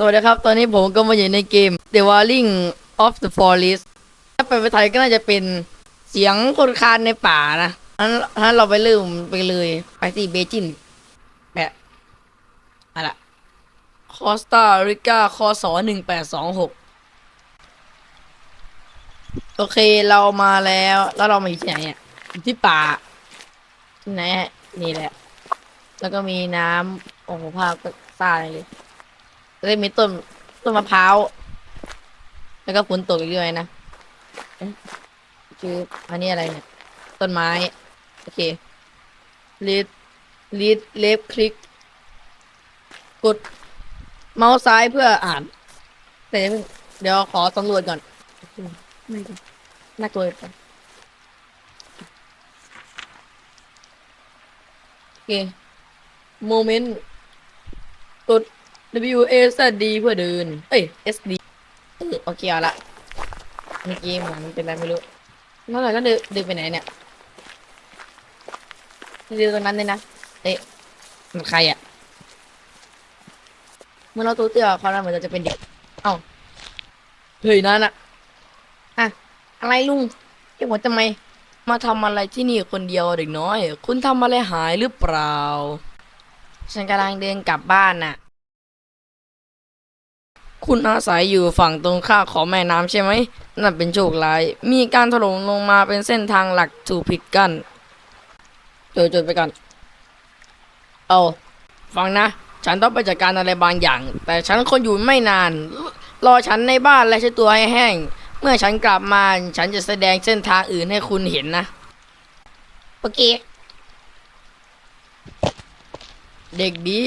สวัสดีครับ ตอนนี้ผมก็มาอยู่ในเกม The Walling of the Forest ถ้าแปลเป็นไทยก็น่าจะเป็นเสียงคนคานในป่านะงั้นงั้นเราไปเริ่มไปเลยไปที่เบจินแปะอะไรคอสตาริกาคอสอหนึ่งแปดสองหกโอเคเรามาแล้ว แล้วเรามาอยู่ที่ไหนอะอยู่ที่ป่าที่ไหนฮะนี่แหละ แล้วก็มีน้ำโอ้โหภาพก็ซ่าเลย แล้วก็มีต้นต้นมะพร้าว แล้วก็ฝนตกอีกด้วยนะเอ๊ะคืออันนี้อะไรเนี่ย ต้นไม้ โอเคลีดลีดเลฟคลิก กดเมาส์ซ้ายเพื่ออ่านแต่อย่าเพิ่งเดี๋ยวขอสำรวจก่อนไม่ดีน่ากลัวไปโอเคโมเมนต์กด W A Z D เพื่อเดิน เอ้ย S D เออโอเคเอาละเมื่อกี้เหมือนเป็นอะไรไม่รู้แล้วเราก็เดินเดินไปไหนเนี่ยเดินตรงนั้นเลยนะ เอ๊ะมันใครอะ เมื่อเราตัวเตี้ยเขาแล้วเหมือนจะเป็นเด็ก เอ้า เฮ้ยนั่นอะอะอะไรลุงเรียกผมทำไม มาทำอะไรที่นี่คนเดียวเด็กน้อย คุณทำอะไรหายหรือเปล่า ฉันกำลังเดินกลับบ้านน่ะ คุณอาศัยอยู่ฝั่งตรงข้ามของแม่น้ำใช่ไหม นั่นเป็นโชคร้าย มีการถล่มลงมาเป็นเส้นทางหลักถูกปิดกั้นจดจดไปก่อนเอาฟังนะ ฉันต้องไปจัดการอะไรบางอย่าง แต่ฉันคนอยู่ไม่นาน รอฉันในบ้านและใช้ตัวให้แห้ง เมื่อฉันกลับมา ฉันจะแสดงเส้นทางอื่นให้คุณเห็นนะโอเคเด็กดี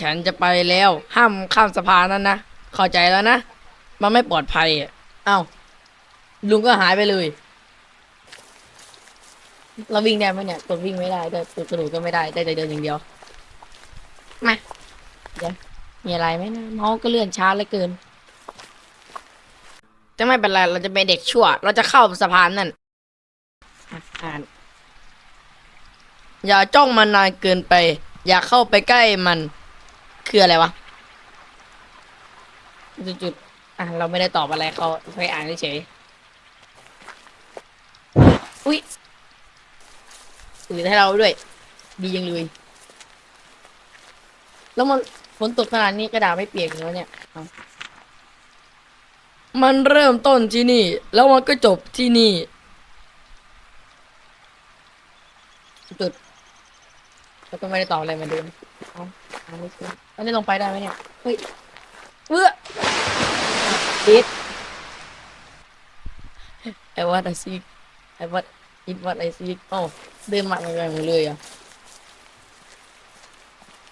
ฉันจะไปแล้ว ห้ามข้ามสะพานนั้นนะ เข้าใจแล้วนะ มันไม่ปลอดภัยอะเอ้าลุงก็หายไปเลย เราวิ่งได้ไหมเนี่ยกดวิ่งไม่ได้แต่กดกระโดดก็ไม่ได้ ได้แต่เดินอย่างเดียว มาเดี๋ยวมีอะไรไหมนะเมาส์ก็เลื่อนช้าเหลือเกิน จะไม่เป็นไร เราจะเป็นเด็กชั่ว เราจะเข้าสะพานนั่นอะอ่านอย่าจ้องมันนานเกินไป อย่าเข้าไปใกล้มัน คืออะไรวะ จุดๆอะเราไม่ได้ตอบอะไรเขาแค่อ่านเฉยๆอุ๊ยตื่นให้เราด้วย ดียังเลย แล้วมันฝนตกขนาดนี้กระดาษไม่เปียกเลยวเนี่ยเอามันเริ่มต้นที่นี่ แล้วมันก็จบที่นี่ จุดแล้วก็ไม่ได้ตอบอะไรเหมือนเดิมเอาอ่านไม่เจอแล้วนี่ลงไปได้ไหมเนี่ยเฮ้ย เอื้อดิด ไอ้วัดไอซีไอ้วัดอิดวัดไอซีโอ้าเดินมาอะไรหมดเลยอะ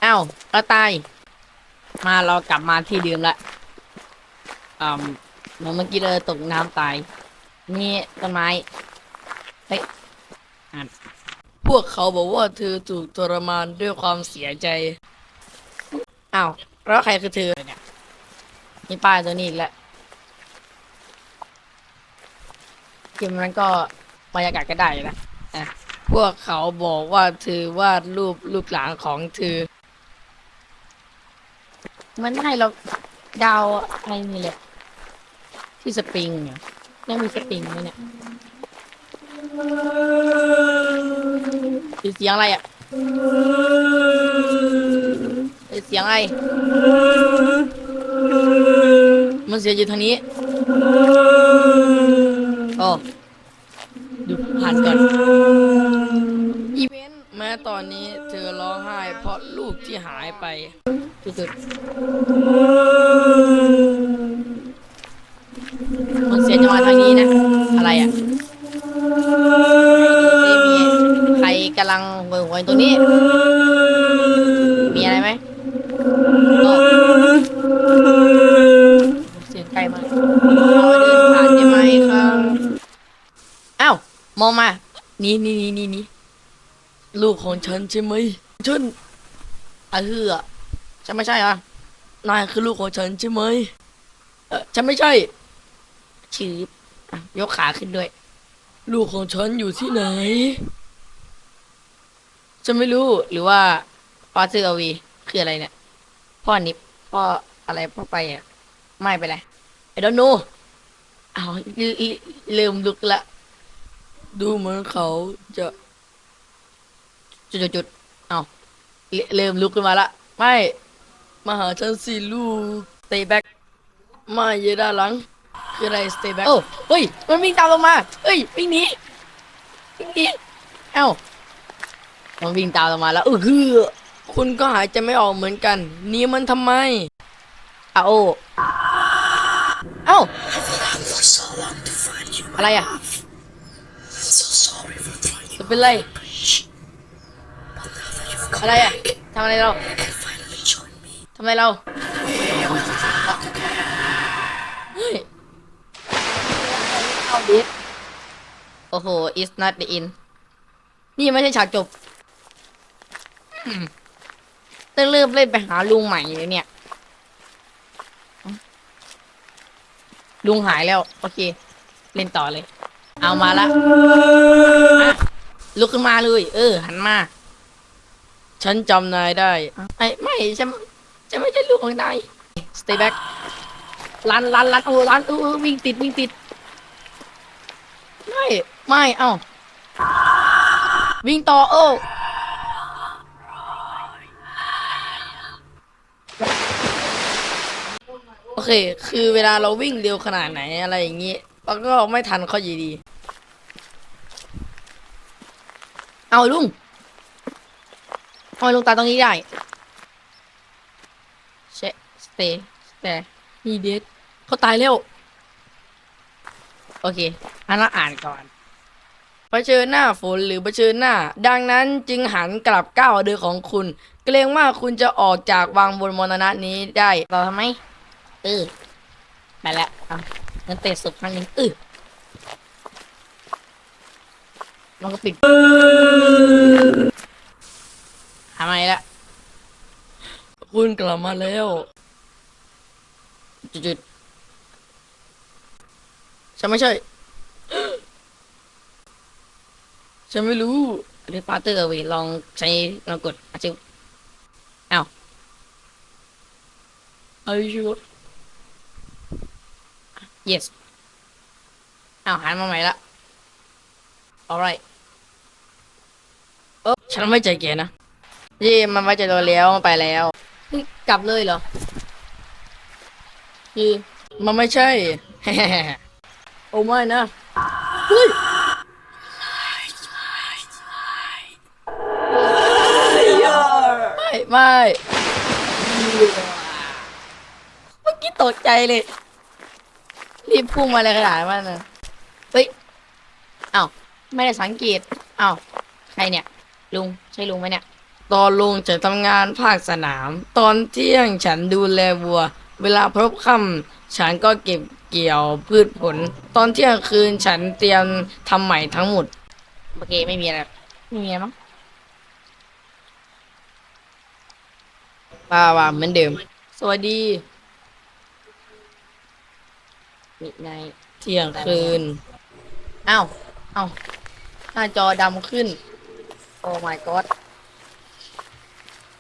อ้าวกระต่าย มาเรากลับมาที่เดิมละอืมเหมือนเมื่อกี้เลยตกน้ำตาย นี่ต้นไม้ เฮ้ยอ่านพวกเขาบอกว่าเธอถูกทรมานด้วยความเสียใจ อ้าว แล้วใครคือเธอเนี่ย นี่ป้ายตัวนี้อีกแล้วเกมนั้นก็บรรยากาศก็ได้นะอะพวกเขาบอกว่าเธอวาดรูปลูกหลานของเธอ มันให้เราดาวอะไรนี่แหละ ที่สปริงเนี่ยยังมีสปริงไหมเนี่ยเสียงอะไรอะเสียงอะไร มันเสียอยู่ทางนี้โอ้ดูผ่านก่อน อีเวนต์แม้ตอนนี้เธอร้องไห้เพราะลูกที่หายไปสุดๆมันเสียงจะมาทางนี้นะ อะไรอะไหนดูซิมีใครกำลังหวยหวยตรงนี้ นี่นี่นี่นี่นี่ลูกของฉันใช่ไหมฉันอาเฮือฉันไม่ใช่เหรอนายคือลูกของฉันใช่ไหมเออฉันไม่ใช่ชืบอะยกขาขึ้นด้วย ลูกของฉันอยู่ที่ไหน ฉันไม่รู้หรือว่าพ่อซื้อเอาวีคืออะไรเนี่ย พ่อนิบพ่ออะไรเข้าไปอะไม่ไปเลยไอ้ดอนนูเอาลืลืลืมลุกละ ดูเหมือนเขาจะจุดจุดจุดเอาเรเริ่มลุกขึ้นมาละ ไม่ มาหาฉันสิลูก stay back ไม่เยด้านหลัง คืออะไร stay back โอ้เฮ้ย มันวิ่งตามลงมา เฮ้ย วิ่งหนีวิ่งหนีเอ้ามันวิ่งตามลงมาแล้วเออคือคุณก็หายใจไม่ออกเหมือนกันหนี่มันทำไมอ้าโอเอ้า for so long to find you. อะไรอะ เป็นไร อะไรอะทำอะไรเราทำอะไรเราเฮ้ยเอาดิโอ้โห is not the in นี่ไม่ใช่ฉากจบอืมต้องเริ่มเล่นไปหาลุงใหม่เลยเนี่ย ลุงหายแล้ว โอเค เล่นต่อเลย เอามาละอะ ลุกขึ้นมาเลย เออ หันมา ฉันจำนายได้ไอ้ไม่ฉันฉันไม่ใช่ลูกของนาย stay back ลันลันลันโอ้ลันเออวิ่งติดวิ่งติด ไม่ไม่เอ้าวิ่งต่อโอ้โอเค คือเวลาเราวิ่งเร็วขนาดไหนอะไรอย่างงี้เราก็ไม่ทันเขาอยู่ดี เอาลุงทำไมลุงตายตรงนี้ได้เชสเตแต่มีเดทเขาตายแล้วโอเค อันละอ่านก่อนเผชิญหน้าฝนหรือเผชิญหน้า ดังนั้นจึงหันกลับก้าวเดินของคุณ เกรงว่าคุณจะออกจากวังบนมรณะนี้ได้เราทำไมเออไปแล้วเอาเงินเตะศพครั้งหนึงเออ มันก็ปิดทำไมละคุณกลับมาแล้ว จุดๆฉันไม่ใช่ ฉันไม่รู้เรียกปาเตอร์เวยลองใช้ลองกดอาชิวอ้าวอายุ yes อ้าวหันมาใหม่ละ alright เออฉันไม่ใจแกนะเย่มันไว้ใจเราแล้วมันไปแล้วเฮ้ยกลับเลยเหรอคือมันไม่ใช่ โอ้ไม่นะเฮ้ยไม่ไม่เมื่อกี้ตกใจเลย รีบพุ่งมาเลยขนาดนั้นนะเฮ้ยอ้าวไม่ได้สังเกตอ้าวใครเนี่ย ลุงใช่ลุงไหมเนี่ย ตอนลุงจะทำงานภาคสนาม ตอนเที่ยงฉันดูแลวัว เวลาพบค่ำฉันก็เก็บเกี่ยวพืชผล ตอนเที่ยงคืนฉันเตรียมทำใหม่ทั้งหมดโอเคไม่มีอะไรไม่มีอะไรมั้งว่าว่าเหมือนเดิม สวัสดีมิดไนเที่ยงคืนอ้าวอ้าวหน้าจอดำขึ้น โอ้ my god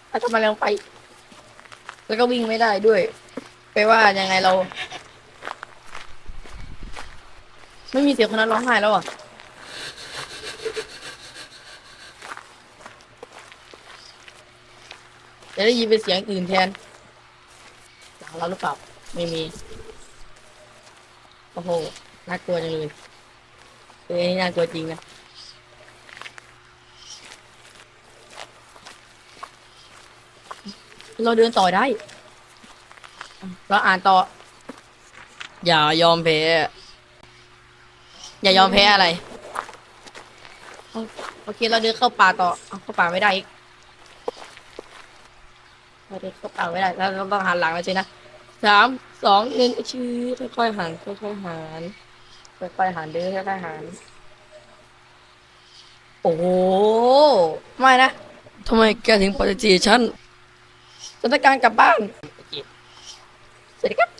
แล้วทำไมเราไป แล้วก็วิ่งไม่ได้ด้วย ไปว่ายังไงเรา ไม่มีเสียงคนนั้นร้องไห้แล้วอะ จะได้ยินเป็นเสียงอื่นแทนหลังเราหรือเปล่า ไม่มี โอ้โห น่ากลัวจังเลยเอ้ยน่ากลัวจริงนะ เราเดินต่อได้ เราอ่านต่อ อย่ายอมแพ้ อย่ายอมแพ้อะไรโอโอเค เราเดินเข้าป่าต่อเอาเข้าป่าไม่ได้อีกเราเดินเข้าป่าไม่ได้แล้วเราต้องหันหลังแล้วใช่นะสามสองหนึ่งชื่อค่อยๆหันค่อยๆหันค่อยๆหันเดินค่อยๆหันโอ้โหไม่นะทำไมแกถึงปฏิเสธฉัน สถานการณ์กลับบ้านโอเคสวัสดีครับ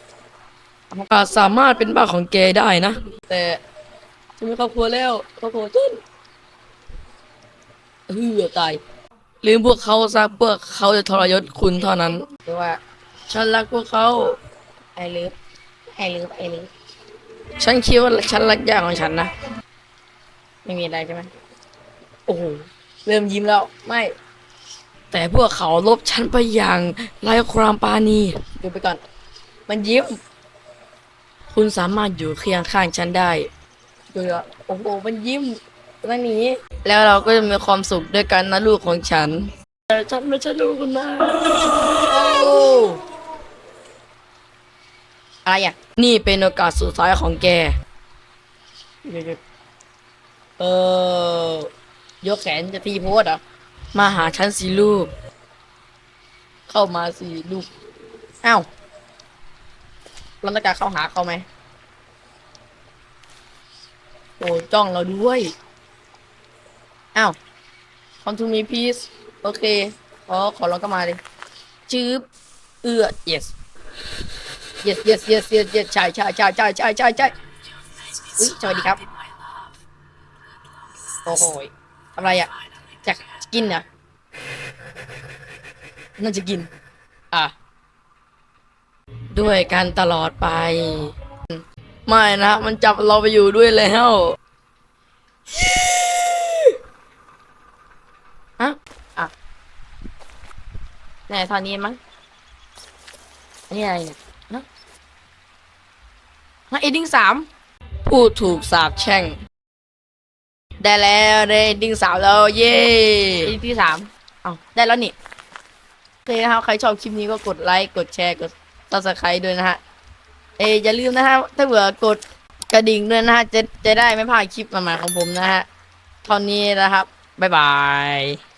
อาจสามารถเป็นบ้านของแกได้นะ แต่ฉันมีครอบครัวแล้วครอบครัวฉันเฮือตายลืมพวกเขาซะพวกเขาจะทรยศคุณเท่านั้นหรือว่า ฉันรักพวกเขาไอเลิฟไอเลิฟไอเลิฟฉันคิดว่าฉันรักยาของฉันนะ ไม่มีอะไรใช่ไหมโอ้โหเริ่มยิ้มแล้ว ไม่ แต่พวกเขาลบฉันไปอย่างไร้ความปราณีดูไปก่อน มันยิ้มคุณสามารถอยู่เคียงข้างฉันได้ดูแล้วโอ้โหมันยิ้มนั่นนี้แล้วเราก็จะมีความสุขด้วยกันนะลูกของฉันแต่ฉันไม่ใช่ลูกคุณนะโอ้อะไรอะนี่เป็นโอกาสสุดท้ายของแก เออยกแขนจะตีโพสอะ มาหาฉันสิลูก เข้ามาสิลูก อ้าวราต้องกาเข้าหาเขาไหมโอ้จ้องเราด้วย อ้าว come to me please โอเคขอขอลองก็มาเลยจืบเอื้อ yes yes yes yes yes yes ใช่ใช่ใช่ใช่ใช่ใช่ใช่อุ้ยสวัสดีครับ โอ้โหทำไรอะจะ กินเหรอน่าจะกิน อะ ด้วยกันตลอดไป ไม่นะ มันจับเราไปอยู่ด้วยแล้วฮะอะไหนตอนนี้มั้งอันนี้อะไรเนี่ยฮะฮะเอดดิ้งสามผู้ถูกสาปแช่ง ได้แล้วได้เอดดิ้งสามแล้วเย้เอดดิ้งที่สามเอาได้แล้วนี่โอเคนะครับใครชอบคลิปนี้ก็กดไลค์กดแชร์กด subscribe ด้วยนะฮะเอยอย่าลืมนะฮะถ้าเผื่อกดกระดิ่งด้วยนะฮะจะจะได้ไม่พลาดคลิปใหม่ๆของผมนะฮะเท่านี้นะครับบ๊ายบาย